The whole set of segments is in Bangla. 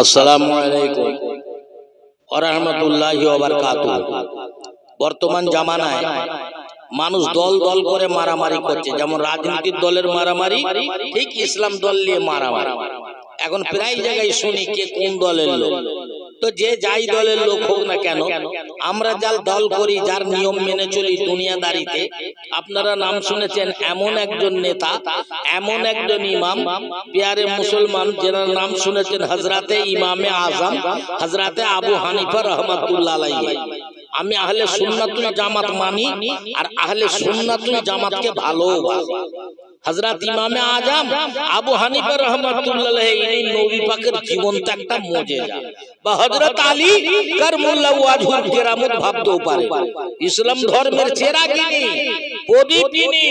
আসসালামু আলাইকুম। ওরহমতুল্লাহি বর্তমান জামানায় মানুষ দল দল করে মারামারি করছে। যেমন রাজনৈতিক দলের মারামারি, ঠিক ইসলাম দল নিয়ে মারামারি। এখন প্রায় জায়গায় শুনি কে কোন দলের লোক। তো যে যাই দলের লোক হোক না কেন আমরা যার দল করি যার নিয়ম মেনে চলি দুনিয়াদারিতে আপনারা নাম শুনেছেন এমন একজন নেতা এমন একজন ইমাম পিয়ারে মুসলমান যেনার নাম শুনেছেন হজরতে ইমামে আজম হজরতে আবু হানিফা রহমতুল্লাহ আমি আহলে সুন্নাতুল জামাত মানি আর আহলে সুন্নাতুল জামাতকে ভালোবাসি। হযরত ইমামে আজম আবু হানিফা রাহমাতুল্লাহ ইনি নবী পাকের জীবন্ত একটা মুজিজা। বা হযরত আলী কারমুল্লাহ ওয়াজহুর কেরামত ভাবতেও পারে। ইসলাম ধর্মের চেরাগিনী প্রদীপ তিনি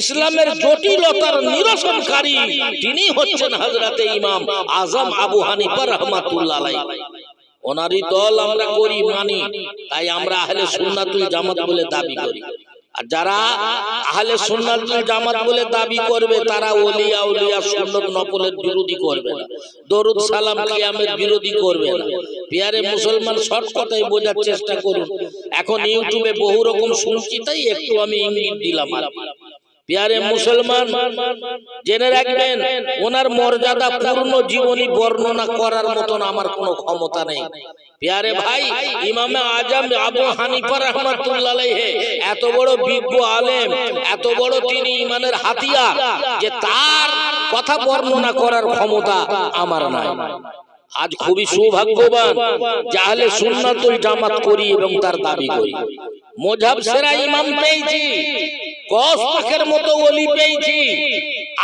ইসলামের জটিলতার নিরসনকারী তিনি হচ্ছেন হযরতে ইমাম আজম আবু হানিফা রাহমাতুল্লাহ আলাইহি। ওনারই দল আমরা করি মানি, তাই আমরা আহলে সুন্নাতুল জামাত বলে দাবি করি। যারা আহলে সুন্নাতুল জামাত বলে দাবি করবে, তারা ওলিয়া উলিয়া সুন্নত নফলের বিরোধী করবে দরুদ সালাম কিয়ামের বিরোধী করবে না। মুসলমান শর্ট কথাই বোঝার চেষ্টা করুন। এখন ইউটিউবে বহু রকম শুনছি, তাই একটু আমি ইঙ্গিত দিলাম আর মুসলমান, জেনে রাখবেন, ওনার মর্যাদা পূর্ণ জীবনী বর্ণনা করার মতন আমার কোনো ক্ষমতা নেই। পিয়ারে ভাই ইমামে আজম আবু হানিফা রহমাতুল্লাহ এত বড় বিজ্ঞ আলেম এত বড় তিনি ইমানের হাতিয়ার যে তার কথা বর্ণনা করার ক্ষমতা আমার নাই। আজ খুবই সৌভাগ্যবান জাহলে সুন্নাতুল জামাত করি এবং তার দাবি করি। মোজাব সেরা ইমাম পেয়েছি। কস পাখের মতো ওলি পেয়েছি।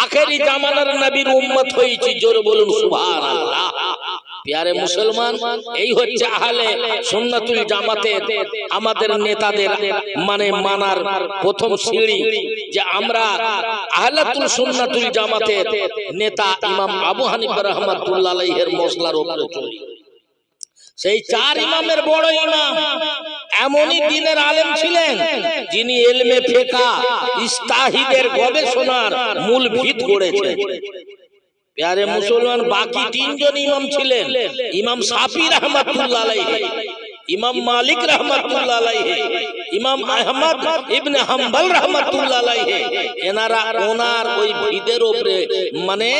আখেরি জামানার নবীর উম্মত হয়েছি। জোরে বলুন সুবহানাল্লাহ। প্যারে মুসলমান, এই হচ্ছে আহলে সুন্নাতুল আমাদের নেতাদের মানে মানার প্রথম সিঁড়ি যে আমরা আহলাতুল সুন্নাতুল নেতা ইমাম আবু হানিফা আলাইহির মসলার উপরে চলি। সেই চার ইমামের বড় ইমাম এমনই দিনের আলেম ছিলেন যিনি এলমে ফেকা ইস্তাহিদের গবেষণার মূল ভিত গড়েছেন। প্যারে মুসলমান বাকি তিনজন ইমাম ছিলেন। ইমাম সাফি রহমতুল্লাহ আলাইহি। ইমাম মালিক রহমতুল্লাহ আলাইহি। ইমাম আহমদ ইবনে হাম্বল রহমতুল্লাহ আলাইহি। এনারা ওনার ওই ভিদের উপরে মানে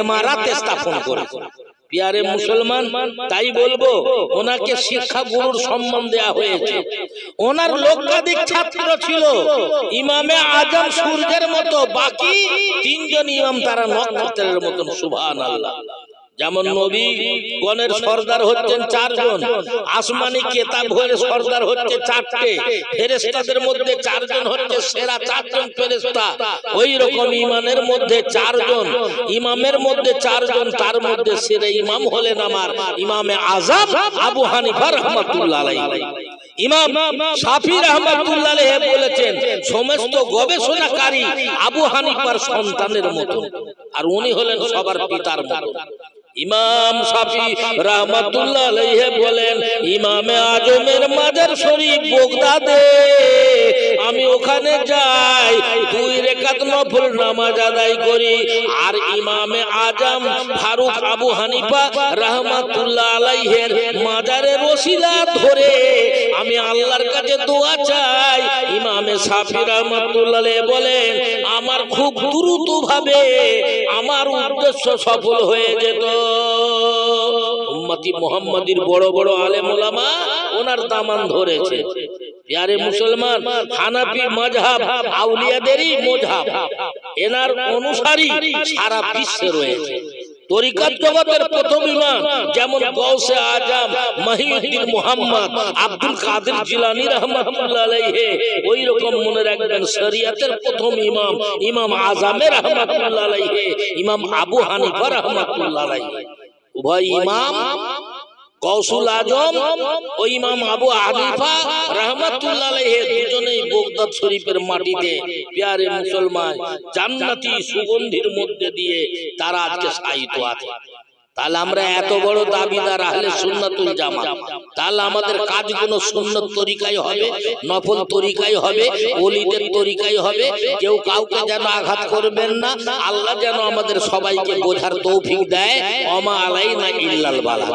ইমারত ইমারাত স্থাপন করেছেন পিয়ারে মুসলমান তাই বলব ওনাকে শিক্ষা গুরুর সম্মান দেয়া হয়েছে। ওনার লোকাধিক ছাত্র ছিল ইমামে আজম সূর্যের মতো বাকি তিনজন ইমাম তারা নক্ষত্রের মতন শুভান আল্লাহ যেমন নবী গণের সর্দার হচ্ছেন চারজন আসমানি কেতাব হয়ে সর্দার হচ্ছে চারটে ফেরেস্তাদের মধ্যে চারজন হচ্ছে সেরা চারজন ফেরেস্তা ওই রকম ইমানের মধ্যে চারজন ইমামের মধ্যে চারজন তার মধ্যে সেরা ইমাম হলেন আমার ইমামে আজাব আবু হানিফা রহমাতুল্লাহ ইমাম শাফি রহমাতুল্লাহ বলেছেন সমস্ত গবেষণাকারী আবু হানিফার সন্তানের মতো। আর উনি হলেন সবার পিতার মতো ইমাম সাফি রহমাতুল্লাহ বলেন ইমামে আজমের মাজার শরীফ বগদাদে। আমি ওখানে যাই, দুই রেখাত নফল নামাজ আদায় করি। আর ইমামে আজম, ফারুক আবু হানিফা রহমাতুল্লাহ আলাইহের মাজারের ওসিলা ধরে আমি আল্লাহর কাছে দোয়া চাই। ইমামে সাফি রহমাতুল্লাহ বলেন, আমার খুব দ্রুত ভাবে আমার উদ্দেশ্য সফল হয়ে যেত। উম্মতি মুহাম্মাদির বড় বড় আলেম ওলামা ওনার দামান ধরেছে। ইয়ারে মুসলমান হানাফি মাযহাব আউলিয়াদেরই মযহাব এনার অনুসারী সারা বিশ্বে রয়েছে। তরিকাত জগতের প্রথম ইমাম যেমন গৌসে আজম মহিউদ্দিন মুহাম্মদ আব্দুল কাদের জিলানী রহমাতুল্লাহ আলাইহি ওই রকম মনে রাখবেন শরিয়াতের প্রথম ইমাম ইমাম আজমের রহমাতুল্লাহ আলাইহি ইমাম আবু হানিফা রহমাতুল্লাহ আলাইহি। উভয় ইমাম কৌসুল আজম ও ইমাম আবু হানিফা রহমাতুল্লাহ দুজনেই বগদাদ শরীফের মাটিতে প্যারে মুসলমান জান্নাতি সুগন্ধির মধ্যে দিয়ে তারা আজকে সাহিত্য আছে। তাহলে আমরা এত বড় দাবিদার আহলে সুন্নাতুল জামা তাহলে আমাদের কাজগুলো সুন্নত তরিকায় হবে নফল তরিকায় হবে ওলিদের তরিকায় হবে কেউ কাউকে যেন আঘাত করবেন না আল্লাহ যেন আমাদের সবাইকে বোঝার তৌফিক দেয় অমা আলাইনা ইল্লাল বালা।